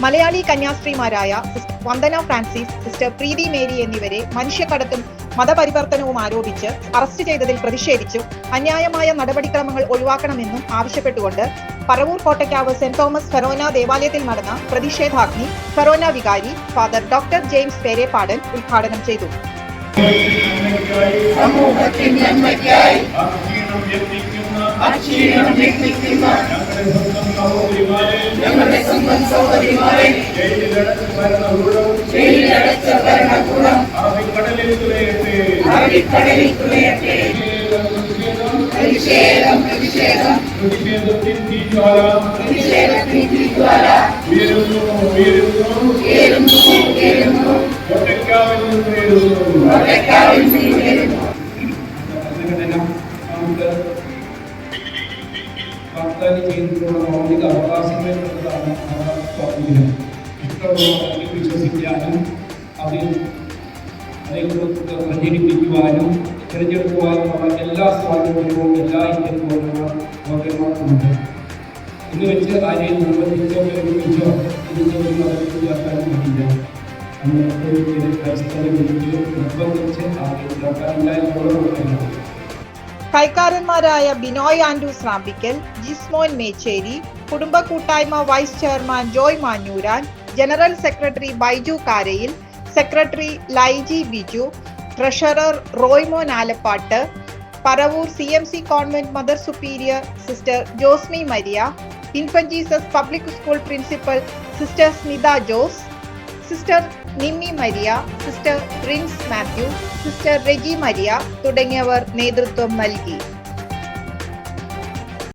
Malayali കന്യാസ്ത്രീമാരായ Vandana Francis sister Preethi Mary എന്നിവരെ മനുഷ്യക്കടത്തും മതപരിവർത്തനവും ആരോപിച്ച് അറസ്റ്റ് ചെയ്തതിൽ പ്രതിഷേധിച്ചും അന്യായമായ നടപടിക്രമങ്ങൾ ഒഴിവാക്കണമെന്നും ആവശ്യപ്പെട്ടുകൊണ്ട് Paravur Kottakkavu Saint Thomas forane ദേവാലയത്തിൽ നടന്ന പ്രതിഷേധാഗ്നി ഫെറോന വികാരി ഫാദർ ഡോക്ടർ ജെയിംസ് പേരേപ്പാടൻ ഉദ്ഘാടനം ചെയ്തു. ഞങ്ങളുടെ സ്വന്തം ഞങ്ങളുടെ സ്വന്തം സഹോദരിമാരെ സഹോദരിമാരെ ജയിലിലടച്ച് ഭരണകൂടം ജയിലടച്ച ഭരണകൂടം അറബിക്കടലിൽ തുലയട്ടെ. അറബിക്കടലിൽ തുലയട്ടെ. പ്രതിഷേധം പ്രതിഷേധം. പ്രതിഷേധത്തിൻ തീജ്വാല. പ്രതിഷേധത്തിൻ തിരിച്ചുവര ഉയരുന്നു ഉയരുന്നു. ഉയരുന്നു ഉയരുന്നു. ഒറ്റയ്ക്കാവിൽ നിന്ന് ഉയരുന്നു. ഒറ്റക്കാവിൽ നിന്ന് ഉയരുന്നു. സംഘടന നമുക്ക് വാഗ്ദാനം ചെയ്തിട്ടുള്ള മൗലിക അവകാശങ്ങൾ എന്നതാണ് നമ്മുടെ സ്വാതന്ത്ര്യം ഇഷ്ടമുള്ള അതിൽ വിശ്വസിക്കാനും അതിൽ അതേക്കുറിച്ച് പ്രചരിപ്പിക്കുവാനും തിരഞ്ഞെടുക്കുവാനുമുള്ള എല്ലാ സ്വാതന്ത്ര്യവും എല്ലാ ഇന്ത്യൻ പൗരന്മാർക്കുണ്ട് എന്ന് വെച്ച് ആരെയും നിർബന്ധിച്ചോ പ്രേരിപ്പിച്ചോ ഇതിൻ്റെ മതത്തിൽ ചേർക്കാനും പറ്റില്ല നമ്മൾ ഒരു ക്രൈസ്തവ നിർബന്ധിച്ച് ആരെയും ചേർക്കാനില്ല എന്നുള്ളത് കൈക്കാരന്മാരായ ബിനോയ് ആൻഡ്രൂസ് റാമ്പിക്കൽ ജിസ്മോൻ മേച്ചേരി കുടുംബ കൂട്ടായ്മ vice chairman Joy Manjooran general secretary Baiju Karayil secretary Laiji Biju treasurer Roymon Alappatt Paravur C M C convent mother superior sister Josmi Maria infant Jesus public school principal sister Smitha Jose sister Nimmi Maria sister Prince Mathew sister Reji Maria തുടങ്ങിയവർ നേതൃത്വം നൽകി.